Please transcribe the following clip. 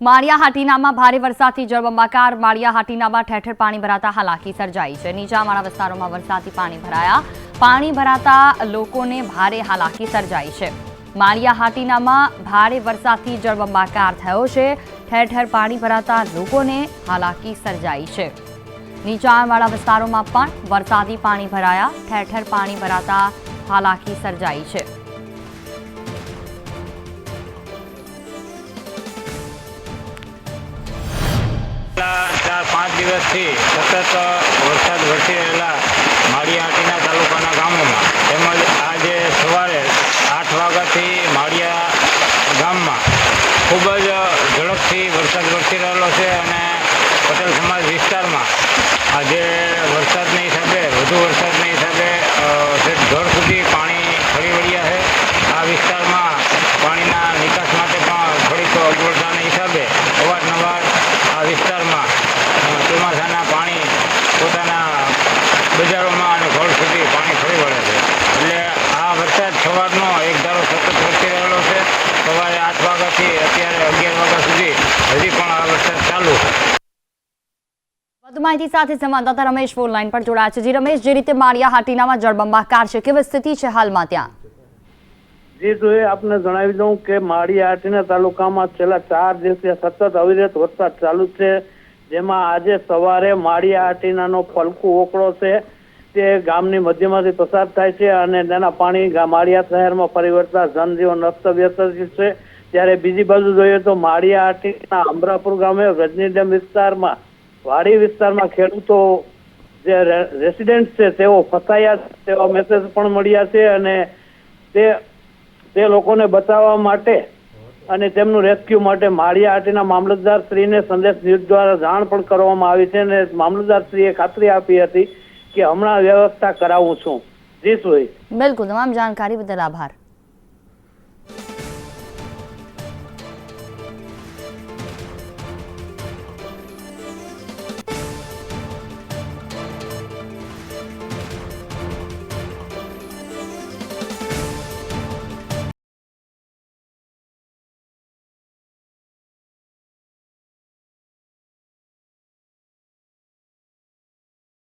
માળિયા હાટીનામાં ભારે વરસાદથી જળબંબાકાર માળિયા હાટીનામાં ઠેર ઠેર પાણી ભરાતા હાલાકી સર્જાઈ છે. નીચાણવાળા વિસ્તારોમાં વરસાદથી પાણી ભરાયા. પાણી ભરાતા લોકોને ભારે હાલાકી સર્જાઈ છે. માળિયા હાટીનામાં ભારે વરસાદથી જળબંબાકાર થયો છે. ઠેર ઠેર પાણી ભરાતા લોકોને હાલાકી સર્જાઈ છે. નીચાણવાળા વિસ્તારોમાં પણ વરસાદી પાણી ભરાયા. ઠેર ઠેર પાણી ભરાતા હાલાકી સર્જાઈ છે. પાંચ દિવસથી સતત વરસાદ વરસી રહેલા માળિયાહાટીના તાલુકાના ગામોમાં તેમજ આજે સવારે આઠ વાગ્યાથી માળિયા ગામમાં ખૂબ જ ઝડપથી વરસાદ વરસી રહેલો છે અને પટેલ સમાજ વિસ્તારમાં આજે વરસાદના હિસાબે વધુ વરસાદના હિસાબે અ, છેક ઘર સુધી પાણી ફરી વળ્યા છે આ વિસ્તારમાં પાણીના નિકાસ માટે પણ થોડીક અગવડતાના હિસાબે અવારનવાર આ વિસ્તારમાં અ, ચોમાસાના પાણી પોતાના બજારોમાં અને ઘર સુધી પાણી ફરી વળે છે એટલે આ વરસાદ સવારનો એક ધારો સતત વરસી રહેલો છે આઠ વાગ્યાથી અત્યારે અગિયાર વાગ્યા સુધી હજી પણ આ વરસાદ ચાલુ. છે વધુ માહિતી સાથે સંવાદદાતા રમેશ ફોન લાઈન પર જોડાયા છે. જી રમેશ જે રીતે માળિયા હાટીનામાં જળબંબાકાર છે કેવી સ્થિતિ છે હાલમાં ત્યાં? જે જોઈએ એ આપને જણાવી દઉં કે માળી આટીના તાલુકામાં છેલ્લા ચાર દિવસથી સતત અવિરત વરસાદ ચાલુ છે. જેમાં આજે સવારે માળી આટીનાનો ફલકું ઓકળો છે. તે ગામની મધ્યમાંથી પસાર થાય છે અને તેના પાણી માળિયા શહેરમાં પરિવર્તા જનજીવન અસ્તવ્યસ્ત છે. ત્યારે બીજી બાજુ જોઈએ તો માળિયા આટીના અમરાપુર ગામે રજની ડેમ વિસ્તારમાં, વાડી વિસ્તારમાં ખેડૂતો જે રેસિડેન્ટ છે, તેઓ ફસાયા તેવા મેસેજ પણ મળ્યા છે અને તે તે લોકોને બચાવવા માટે અને તેમનું રેસ્ક્યુ માટે માળિયા આટીના મામલતદાર શ્રીને સંદેશ ન્યૂઝ દ્વારા જાણ પણ કરવામાં આવી છે અને મામલતદાર શ્રીએ ખાતરી આપી હતી કે હમણાં વ્યવસ્થા કરાવું છું. જી બિલકુલ, તમામ જાણકારી બદલ આભાર.